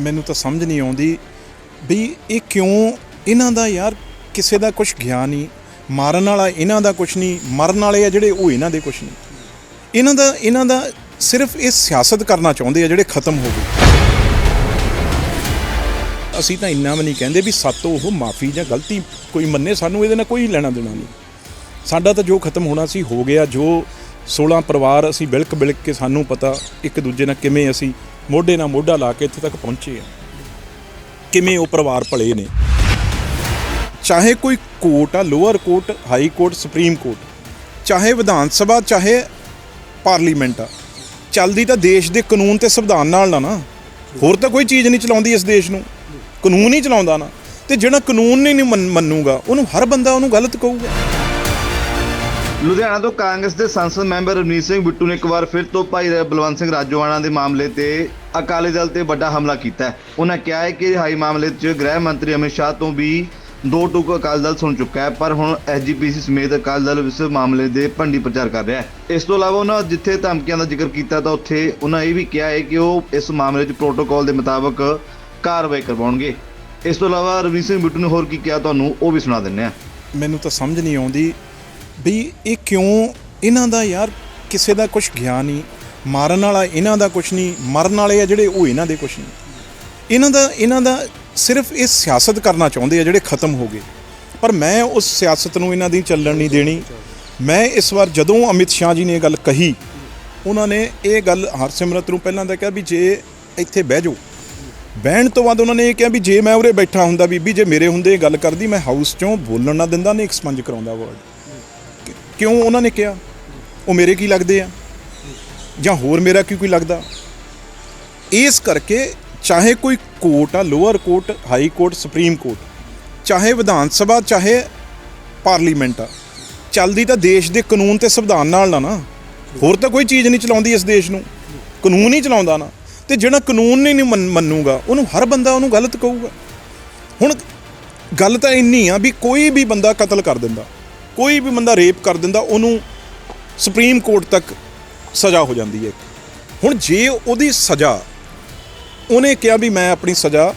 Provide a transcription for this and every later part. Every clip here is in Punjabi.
ਮੈਨੂੰ ਤਾਂ ਸਮਝ ਨਹੀਂ ਆਉਂਦੀ ਵੀ ਇਹ ਕਿਉਂ ਇਹਨਾਂ ਦਾ ਯਾਰ ਕਿਸੇ ਦਾ ਕੁਝ ਗਿਆਨ ਨਹੀਂ, ਮਾਰਨ ਵਾਲਾ ਇਹਨਾਂ ਦਾ ਕੁਝ ਨਹੀਂ, ਮਰਨ ਵਾਲੇ ਆ ਜਿਹੜੇ ਉਹ ਇਹਨਾਂ ਦੇ ਕੁਝ ਨਹੀਂ। ਇਹਨਾਂ ਦਾ ਇਹਨਾਂ ਦਾ ਸਿਰਫ ਇਹ ਸਿਆਸਤ ਕਰਨਾ ਚਾਹੁੰਦੇ ਆ ਜਿਹੜੇ ਖਤਮ ਹੋ ਗਏ। ਅਸੀਂ ਤਾਂ ਇੰਨਾ ਵੀ ਨਹੀਂ ਕਹਿੰਦੇ ਵੀ ਸਾਤੋਂ ਉਹ ਮਾਫੀ ਜਾਂ ਗਲਤੀ ਕੋਈ ਮੰਨੇ, ਸਾਨੂੰ ਇਹਦੇ ਨਾਲ ਕੋਈ ਲੈਣਾ ਦੇਣਾ ਨਹੀਂ। ਸਾਡਾ ਤਾਂ ਜੋ ਖਤਮ ਹੋਣਾ ਸੀ, ਹੋ ਗਿਆ ਜੋ। 16 ਪਰਿਵਾਰ ਅਸੀਂ ਬਿਲਕ ਬਿਲਕ ਕੇ ਸਾਨੂੰ ਪਤਾ ਇੱਕ ਦੂਜੇ ਨਾਲ ਕਿਵੇਂ ਅਸੀਂ ਮੋਢੇ ਨਾਲ ਮੋਢਾ ਲਾ ਕੇ ਇੱਥੇ ਤੱਕ ਪਹੁੰਚੇ ਆ। ਕਿਵੇਂ ਉਹ ਪਰਿਵਾਰ ਭਲੇ ਨੇ? ਚਾਹੇ ਕੋਈ ਕੋਰਟ ਆ, lower court, high court, supreme court, ਚਾਹੇ ਵਿਧਾਨ ਸਭਾ, ਚਾਹੇ ਪਾਰਲੀਮੈਂਟ ਆ, ਚੱਲਦੀ ਤਾਂ ਦੇਸ਼ ਦੇ ਕਾਨੂੰਨ ਤੇ ਸੰਵਿਧਾਨ ਨਾਲ ਨਾ ਨਾ। ਹੋਰ ਤਾਂ ਕੋਈ ਚੀਜ਼ ਨਹੀਂ ਚਲਾਉਂਦੀ ਇਸ ਦੇਸ਼ ਨੂੰ। ਕਾਨੂੰਨ ਹੀ ਚਲਾਉਂਦਾ ਨਾ। ਤੇ ਜਿਹੜਾ ਕਾਨੂੰਨ ਨਹੀਂ ਮੰਨ- ਮੰਨੂਗਾ ਉਹਨੂੰ ਹਰ ਬੰਦਾ ਉਹਨੂੰ ਗਲਤ ਕਹੂਗਾ। ਲੁਧਿਆਣਾ ਤੋਂ ਕਾਂਗਰਸ ਦੇ ਸੰਸਦ ਮੈਂਬਰ ਰਵਨੀਤ ਸਿੰਘ ਬਿੱਟੂ ਨੇ ਇੱਕ ਵਾਰ ਫਿਰ ਤੋਂ ਭਾਈ ਬਲਵੰਤ ਸਿੰਘ ਰਾਜੋਆਣਾ ਦੇ ਮਾਮਲੇ ਤੇ ਅਕਾਲੀ ਦਲ ਤੇ ਵੱਡਾ ਹਮਲਾ ਕੀਤਾ ਹੈ। ਉਹਨਾਂ ਕਿਹਾ ਹੈ ਕਿ ਹਾਈ ਮਾਮਲੇ 'ਚ ਗ੍ਰਹਿ ਮੰਤਰੀ ਅਮਿਤ ਸ਼ਾਹ ਤੋਂ ਵੀ ਦੋ ਟੁਕ ਅਕਾਲੀ ਦਲ ਸੁਣ ਚੁੱਕਾ ਹੈ, ਪਰ ਹੁਣ ਐਸਜੀਪੀਸੀ ਸਮੇਤ ਅਕਾਲੀ ਦਲ ਇਸ ਮਾਮਲੇ ਦੇ ਭੰਡੀ ਪ੍ਰਚਾਰ ਕਰ ਰਿਹਾ ਹੈ। ਇਸ ਤੋਂ ਇਲਾਵਾ ਉਹਨਾਂ ਜਿੱਥੇ ਧਮਕੀਆਂ ਦਾ ਜ਼ਿਕਰ ਕੀਤਾ ਤਾਂ ਉੱਥੇ ਉਹਨਾਂ ਇਹ ਵੀ ਕਿਹਾ ਹੈ ਕਿ ਉਹ ਇਸ ਮਾਮਲੇ 'ਚ ਪ੍ਰੋਟੋਕਾਲ ਦੇ ਮੁਤਾਬਕ ਕਾਰਵਾਈ ਕਰਵਾਉਣਗੇ। ਇਸ ਤੋਂ ਇਲਾਵਾ ਰਵਨੀਤ ਸਿੰਘ ਬਿੱਟੂ ਨੇ ਹੋਰ ਕੀ ਕਿਹਾ, ਤੁਹਾਨੂੰ ਉਹ ਵੀ ਸੁਣਾ ਦਿੰਦੇ ਹਾਂ। ਮੈਨੂੰ ਤਾਂ ਸਮਝ ਨਹੀਂ ਆਉਂਦੀ ਵੀ ਇਹ ਕਿਉਂ ਇਹਨਾਂ ਦਾ ਯਾਰ ਕਿਸੇ ਦਾ ਕੁਝ ਗਿਆਨ ਨਹੀਂ, ਮਾਰਨ ਵਾਲਾ ਇਹਨਾਂ ਦਾ ਕੁਝ ਨਹੀਂ, ਮਰਨ ਵਾਲੇ ਆ ਜਿਹੜੇ ਉਹ ਇਹਨਾਂ ਦੇ ਕੁਝ ਨਹੀਂ। ਇਹਨਾਂ ਦਾ ਇਹਨਾਂ ਦਾ ਸਿਰਫ ਇਹ ਸਿਆਸਤ ਕਰਨਾ ਚਾਹੁੰਦੇ ਆ ਜਿਹੜੇ ਖਤਮ ਹੋ ਗਏ। ਪਰ ਮੈਂ ਉਸ ਸਿਆਸਤ ਨੂੰ ਇਹਨਾਂ ਦੀ ਚੱਲਣ ਨਹੀਂ ਦੇਣੀ। ਮੈਂ ਇਸ ਵਾਰ ਜਦੋਂ ਅਮਿਤ ਸ਼ਾਹ ਜੀ ਨੇ ਇਹ ਗੱਲ ਕਹੀ, ਉਹਨਾਂ ਨੇ ਇਹ ਗੱਲ ਹਰਸਿਮਰਤ ਨੂੰ ਪਹਿਲਾਂ ਤਾਂ ਕਿਹਾ ਵੀ ਜੇ ਇੱਥੇ ਬਹਿ ਜਾਓ। ਬਹਿਣ ਤੋਂ ਬਾਅਦ ਉਹਨਾਂ ਨੇ ਇਹ ਕਿਹਾ ਵੀ ਜੇ ਮੈਂ ਉਰੇ ਬੈਠਾ ਹੁੰਦਾ ਬੀਬੀ, ਜੇ ਮੇਰੇ ਹੁੰਦੇ ਇਹ ਗੱਲ ਕਰਦੀ, ਮੈਂ ਹਾਊਸ ਚੋਂ ਬੋਲਣ ਨਾ ਦਿੰਦਾ, ਨਹੀਂ ਐਕਸਪੰਜ ਕਰਾਉਂਦਾ ਵਰਡ ਕਿਉਂ ਉਹਨਾਂ ਨੇ ਕਿਹਾ? ਉਹ ਮੇਰੇ ਕੀ ਲੱਗਦੇ ਆ? ਜਾਂ ਹੋਰ ਮੇਰਾ ਕੀ ਕੋਈ ਲੱਗਦਾ? ਇਸ ਕਰਕੇ ਚਾਹੇ ਕੋਈ ਕੋਰਟ ਆ, lower court, high court, supreme court, ਚਾਹੇ ਵਿਧਾਨ ਸਭਾ, ਚਾਹੇ ਪਾਰਲੀਮੈਂਟ ਆ, ਚੱਲਦੀ ਤਾਂ ਦੇਸ਼ ਦੇ ਕਾਨੂੰਨ ਤੇ ਸੰਵਿਧਾਨ ਨਾਲ ਨਾ ਨਾ। ਹੋਰ ਤਾਂ ਕੋਈ ਚੀਜ਼ ਨਹੀਂ ਚਲਾਉਂਦੀ ਇਸ ਦੇਸ਼ ਨੂੰ। ਕਾਨੂੰਨ ਹੀ ਚਲਾਉਂਦਾ ਨਾ। ਤੇ ਜਿਹੜਾ ਕਾਨੂੰਨ ਨਹੀਂ ਮੰਨ- ਮੰਨੂਗਾ, ਉਹਨੂੰ ਹਰ ਬੰਦਾ ਉਹਨੂੰ ਗਲਤ ਕਹੂਗਾ। ਹੁਣ ਗੱਲ ਤਾਂ ਇੰਨੀ ਆ ਵੀ ਕੋਈ ਵੀ ਬੰਦਾ ਕਤਲ ਕਰ ਦਿੰਦਾ। ਕੋਈ ਵੀ ਬੰਦਾ ਰੇਪ ਕਰ ਦਿੰਦਾ ਉਹਨੂੰ ਸੁਪਰੀਮ ਕੋਰਟ ਤੱਕ ਸਜ਼ਾ ਹੋ ਜਾਂਦੀ ਹੈ ਹੁਣ ਜੇ ਉਹਦੀ ਸਜ਼ਾ ਉਹਨੇ ਕਿਹਾ ਵੀ ਮੈਂ ਆਪਣੀ ਸਜ਼ਾ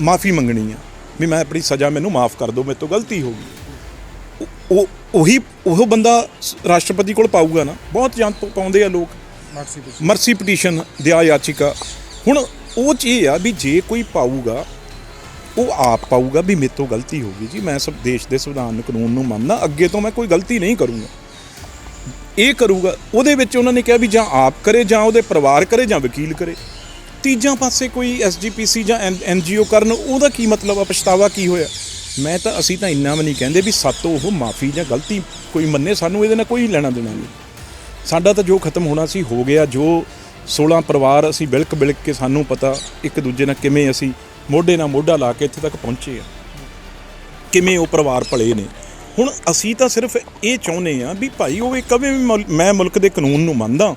ਮਾਫੀ ਮੰਗਣੀ ਆ ਵੀ ਮੈਂ ਆਪਣੀ ਸਜ਼ਾ ਮੈਨੂੰ ਮਾਫ ਕਰ ਦਿਓ ਮੇਰੇ ਤੋਂ ਗਲਤੀ ਹੋ ਗਈ। ਉਹ- ਉਹ ਉਹੀ ਬੰਦਾ ਰਾਸ਼ਟਰਪਤੀ ਕੋਲ ਪਾਊਗਾ ਨਾ ਬਹੁਤ ਜਾਂ ਪਾਉਂਦੇ ਆ ਲੋਕ। ਮਰਸੀ ਪਟੀਸ਼ਨ ਦਿਆ ਯਾਚਿਕਾ। ਹੁਣ ਉਹ ਚੀਜ਼ ਆ ਵੀ ਜੇ ਕੋਈ ਪਾਊਗਾ ਉਹ ਆਪ ਪਾਊਗਾ ਵੀ ਮੇਰੇ ਤੋਂ ਗਲਤੀ ਹੋ ਗਈ ਜੀ, ਮੈਂ ਸਭ ਦੇਸ਼ ਦੇ ਸੰਵਿਧਾਨ ਨੂੰ ਕਾਨੂੰਨ ਨੂੰ ਮੰਨਦਾ, ਅੱਗੇ ਤੋਂ ਮੈਂ ਕੋਈ ਗਲਤੀ ਨਹੀਂ ਕਰੂੰਗਾ। ਇਹ ਕਰੂਗਾ, ਉਹਦੇ ਵਿੱਚ ਉਹਨਾਂ ਨੇ ਕਿਹਾ ਵੀ ਜਾਂ ਆਪ ਕਰੇ, ਜਾਂ ਉਹਦੇ ਪਰਿਵਾਰ ਕਰੇ, ਜਾਂ ਵਕੀਲ ਕਰੇ। ਤੀਜਾਂ ਪਾਸੇ ਕੋਈ ਐਸਜੀਪੀਸੀ ਜਾਂ ਐਨਜੀਓ ਕਰਨ, ਉਹਦਾ ਕੀ ਮਤਲਬ ਆ, ਪਛਤਾਵਾ ਕੀ ਹੋਇਆ? ਮੈਂ ਤਾਂ, ਅਸੀਂ ਤਾਂ ਇੰਨਾ ਵੀ ਨਹੀਂ ਕਹਿੰਦੇ ਵੀ ਸਾਤੋਂ ਉਹ ਮਾਫੀ ਜਾਂ ਗਲਤੀ ਕੋਈ ਮੰਨੇ, ਸਾਨੂੰ ਇਹਦੇ ਨਾਲ ਕੋਈ ਲੈਣਾ ਦੇਣਾ ਨਹੀਂ। ਸਾਡਾ ਤਾਂ ਜੋ ਖਤਮ ਹੋਣਾ ਸੀ, ਹੋ ਗਿਆ ਜੋ। 16 ਪਰਿਵਾਰ ਅਸੀਂ ਬਿਲਕ ਬਿਲਕ ਕੇ ਸਾਨੂੰ ਪਤਾ, ਇੱਕ ਦੂਜੇ ਨਾਲ ਕਿਵੇਂ ਅਸੀਂ ਮੋਢੇ ਨਾਲ ਮੋਢਾ ਲਾ ਕੇ ਇੱਥੇ ਤੱਕ ਪਹੁੰਚੇ ਆ। ਕਿਵੇਂ ਉਹ ਪਰਿਵਾਰ ਭਲੇ ਨੇ? ਹੁਣ ਅਸੀਂ ਤਾਂ ਸਿਰਫ ਇਹ ਚਾਹੁੰਦੇ ਆ ਵੀ ਭਾਈ ਉਹ ਇਹ ਕਵੇ ਵੀ ਮੁਲ- ਮੈਂ ਮੁਲਕ ਦੇ ਕਾਨੂੰਨ ਨੂੰ ਮੰਨਦਾ।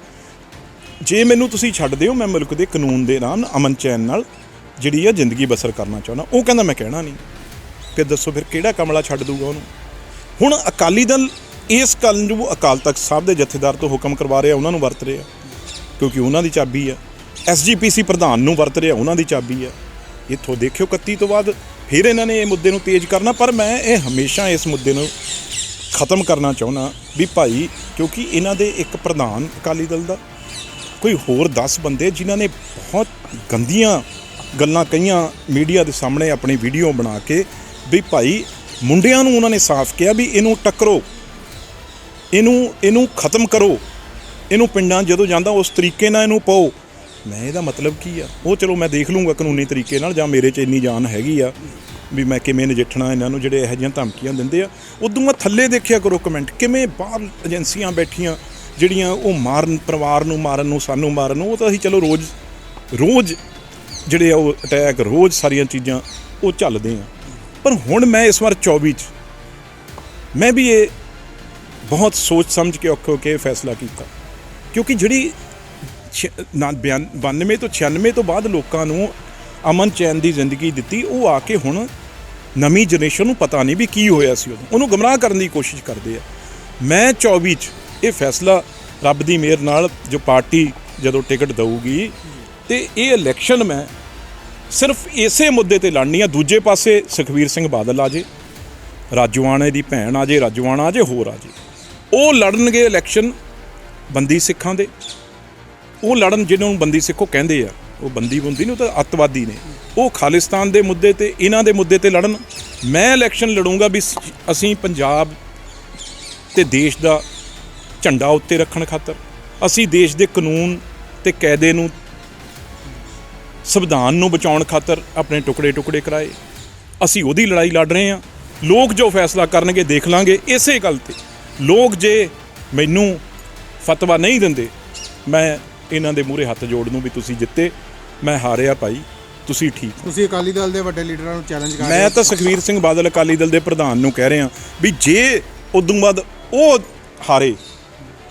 ਜੇ ਮੈਨੂੰ ਤੁਸੀਂ ਛੱਡ ਦਿਓ ਮੈਂ ਮੁਲਕ ਦੇ ਕਾਨੂੰਨ ਦੇ ਨਾਲ ਅਮਨ ਚੈਨ ਨਾਲ ਜਿਹੜੀ ਆ ਜ਼ਿੰਦਗੀ ਬਸਰ ਕਰਨਾ ਚਾਹੁੰਦਾ। ਉਹ ਕਹਿੰਦਾ ਮੈਂ ਕਹਿਣਾ ਨਹੀਂ। ਫਿਰ ਦੱਸੋ ਫਿਰ ਕਿਹੜਾ ਕਮਲਾ ਛੱਡ ਦੂਗਾ ਉਹਨੂੰ? ਹੁਣ ਅਕਾਲੀ ਦਲ ਇਸ ਗੱਲ ਨੂੰ ਅਕਾਲ ਤਖਤ ਸਾਹਿਬ ਦੇ ਜਥੇਦਾਰ ਤੋਂ ਹੁਕਮ ਕਰਵਾ ਰਿਹਾ, ਉਹਨਾਂ ਨੂੰ ਵਰਤ ਰਿਹਾ। ਕਿਉਂਕਿ ਉਹਨਾਂ ਦੀ ਚਾਬੀ ਆ। ਐਸਜੀਪੀਸੀ ਪ੍ਰਧਾਨ ਨੂੰ ਵਰਤ ਰਿਹਾ, ਉਹਨਾਂ ਦੀ ਚਾਬੀ ਆ। ਇੱਥੋਂ ਦੇਖਿਓ 31 ਤੋਂ ਬਾਅਦ ਫਿਰ ਇਹਨਾਂ ਨੇ ਇਹ ਮੁੱਦੇ ਨੂੰ ਤੇਜ਼ ਕਰਨਾ, ਪਰ ਮੈਂ ਇਹ ਹਮੇਸ਼ਾ ਇਸ ਮੁੱਦੇ ਨੂੰ ਖਤਮ ਕਰਨਾ ਚਾਹੁੰਦਾ ਵੀ ਭਾਈ, ਕਿਉਂਕਿ ਇਹਨਾਂ ਦੇ ਇੱਕ ਪ੍ਰਧਾਨ ਅਕਾਲੀ ਦਲ ਦਾ ਕੋਈ ਹੋਰ 10 ਬੰਦੇ ਜਿਨ੍ਹਾਂ ਨੇ ਬਹੁਤ ਗੰਦੀਆਂ ਗੱਲਾਂ ਕਹੀਆਂ ਮੀਡੀਆ ਦੇ ਸਾਹਮਣੇ ਆਪਣੀ ਵੀਡੀਓ ਬਣਾ ਕੇ ਵੀ ਭਾਈ, ਮੁੰਡਿਆਂ ਨੂੰ ਉਹਨਾਂ ਨੇ ਸਾਫ਼ ਕਿਹਾ ਵੀ ਇਹਨੂੰ ਟੱਕਰੋ, ਇਹਨੂੰ ਇਹਨੂੰ ਖਤਮ ਕਰੋ, ਇਹਨੂੰ ਪਿੰਡਾਂ ਜਦੋਂ ਜਾਂਦਾ ਉਸ ਤਰੀਕੇ ਨਾਲ ਇਹਨੂੰ ਪਾਓ। ਮੈਂ ਇਹਦਾ ਮਤਲਬ ਕੀ ਆ? ਉਹ ਚਲੋ ਮੈਂ ਦੇਖ ਲੂੰਗਾ ਕਾਨੂੰਨੀ ਤਰੀਕੇ ਨਾਲ ਜਾਂ ਮੇਰੇ 'ਚ ਇੰਨੀ ਜਾਨ ਹੈਗੀ ਆ ਵੀ ਮੈਂ ਕਿਵੇਂ ਨਜਿੱਠਣਾ ਇਹਨਾਂ ਨੂੰ, ਜਿਹੜੇ ਇਹੋ ਜਿਹੀਆਂ ਧਮਕੀਆਂ ਦਿੰਦੇ ਆ। ਉਦੋਂ ਮੈਂ ਥੱਲੇ ਦੇਖਿਆ ਕਰੋ ਕਮੈਂਟ ਕਿਵੇਂ ਬਾਹਰ ਏਜੰਸੀਆਂ ਬੈਠੀਆਂ, ਜਿਹੜੀਆਂ ਉਹ ਮਾਰਨ, ਪਰਿਵਾਰ ਨੂੰ ਮਾਰਨ ਨੂੰ, ਸਾਨੂੰ ਮਾਰਨ ਨੂੰ, ਉਹ ਤਾਂ ਅਸੀਂ ਚਲੋ ਰੋਜ਼ ਰੋਜ਼ ਜਿਹੜੇ ਆ ਉਹ ਅਟੈਕ ਰੋਜ਼ ਸਾਰੀਆਂ ਚੀਜ਼ਾਂ ਉਹ ਚੱਲਦੇ ਆ। ਪਰ ਹੁਣ ਮੈਂ ਇਸ ਵਾਰ 24 ਚ, ਮੈਂ ਵੀ ਇਹ ਬਹੁਤ ਸੋਚ ਸਮਝ ਕੇ ਔਖੇ ਹੋ ਕੇ ਫੈਸਲਾ ਕੀਤਾ। ਕਿਉਂਕਿ ਜਿਹੜੀ 92 ਤੋਂ 96 ਤੋਂ ਬਾਅਦ ਲੋਕਾਂ ਨੂੰ ਅਮਨ ਚੈਨ ਦੀ ਜ਼ਿੰਦਗੀ ਦਿੱਤੀ। ਉਹ ਆ ਕੇ ਹੁਣ ਨਵੀਂ ਜਨਰੇਸ਼ਨ ਨੂੰ ਪਤਾ ਨਹੀਂ ਵੀ ਕੀ ਹੋਇਆ ਸੀ ਉਦੋਂ। ਉਹਨੂੰ ਗਮਰਾਹ ਕਰਨ ਦੀ ਕੋਸ਼ਿਸ਼ ਕਰਦੇ ਆ। ਮੈਂ 24 ਚ ਇਹ ਫੈਸਲਾ ਰੱਬ ਦੀ ਮਿਹਰ ਨਾਲ ਜੋ ਪਾਰਟੀ ਜਦੋਂ ਟਿਕਟ ਦਊਗੀ ਤੇ ਇਹ ਇਲੈਕਸ਼ਨ ਮੈਂ ਸਿਰਫ ਇਸੇ ਮੁੱਦੇ ਤੇ ਲੜਨੀ ਆ। ਦੂਜੇ ਪਾਸੇ ਸੁਖਵੀਰ ਸਿੰਘ ਬਾਦਲ ਆ ਜੇ ਰਾਜਵਾਣੇ ਦੀ ਭੈਣ ਆ ਜੇ ਰਾਜਵਾਣਾ ਆ ਜੇ, ਹੋਰ ਆ ਜੇ। ਉਹ ਲੜਨਗੇ ਇਲੈਕਸ਼ਨ ਬੰਦੀ ਸਿੱਖਾਂ ਦੇ। ਉਹ ਲੜਨ ਜਿਹਨਾਂ ਨੂੰ ਬੰਦੀ ਸਿੱਖੋ ਕਹਿੰਦੇ ਆ, ਉਹ ਬੰਦੀ ਬੰਦੀ ਨਹੀਂ, ਉਹ ਤਾਂ ਅੱਤਵਾਦੀ ਨੇ। ਉਹ ਖਾਲਿਸਤਾਨ ਦੇ ਮੁੱਦੇ ਤੇ, ਇਹਨਾਂ ਦੇ ਮੁੱਦੇ ਤੇ ਲੜਨ। ਮੈਂ ਇਲੈਕਸ਼ਨ ਲੜੂੰਗਾ ਵੀ ਅਸੀਂ ਪੰਜਾਬ ਤੇ ਦੇਸ਼ ਦਾ ਝੰਡਾ ਉੱਤੇ ਰੱਖਣ ਖਾਤਰ, ਅਸੀਂ ਦੇਸ਼ ਦੇ ਕਾਨੂੰਨ ਤੇ ਕਾਇਦੇ ਨੂੰ ਸੰਵਿਧਾਨ ਨੂੰ ਬਚਾਉਣ ਖਾਤਰ ਆਪਣੇ ਟੁਕੜੇ ਟੁਕੜੇ ਕਰਾਏ। ਅਸੀਂ ਉਹਦੀ ਲੜਾਈ ਲੜ ਰਹੇ ਹਾਂ। ਲੋਕ ਜੋ ਫੈਸਲਾ ਕਰਨਗੇ, ਦੇਖ ਲਾਂਗੇ। ਇਸੇ ਗੱਲ ਤੇ ਲੋਕ ਜੇ ਮੈਨੂੰ ਫਤਵਾ ਨਹੀਂ ਦਿੰਦੇ, ਮੈਂ ਇਹਨਾਂ ਦੇ ਮੂਹਰੇ ਹੱਥ ਜੋੜ ਨੂੰ ਵੀ ਤੁਸੀਂ ਜਿੱਤੇ। ਮੈਂ ਹਾਰਿਆ ਭਾਈ। ਤੁਸੀਂ ਠੀਕ ਤੁਸੀਂ ਅਕਾਲੀ ਦਲ ਦੇ ਵੱਡੇ ਲੀਡਰਾਂ ਨੂੰ ਚੈਲੰਜ ਕਰ ਰਹੇ ਮੈਂ ਤਾਂ ਸੁਖਵੀਰ ਸਿੰਘ ਬਾਦਲ ਅਕਾਲੀ ਦਲ ਦੇ ਪ੍ਰਧਾਨ ਨੂੰ ਕਹਿ ਰਿਹਾ ਵੀ ਜੇ ਉਦੋਂ ਬਾਅਦ ਉਹ ਹਾਰੇ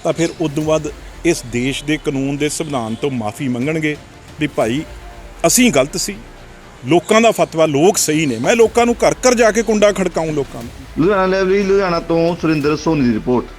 ਤਾਂ ਫਿਰ ਉਦੋਂ ਬਾਅਦ ਇਸ ਦੇਸ਼ ਦੇ ਕਾਨੂੰਨ ਦੇ ਸੰਵਿਧਾਨ ਤੋਂ ਮਾਫੀ ਮੰਗਣਗੇ। ਵੀ ਭਾਈ ਅਸੀਂ ਗਲਤ ਸੀ। ਲੋਕਾਂ ਦਾ ਫਤਵਾ ਲੋਕ ਸਹੀ ਨੇ। ਮੈਂ ਲੋਕਾਂ ਨੂੰ ਘਰ ਘਰ ਜਾ ਕੇ ਕੁੰਡਾ ਖੜਕਾਉਂ ਲੋਕਾਂ ਨੂੰ। ਲੁਧਿਆਣਾ ਲਈ ਲੁਧਿਆਣਾ ਤੋਂ ਸੁਰਿੰਦਰ ਸੋਨੀ ਦੀ ਰਿਪੋਰਟ।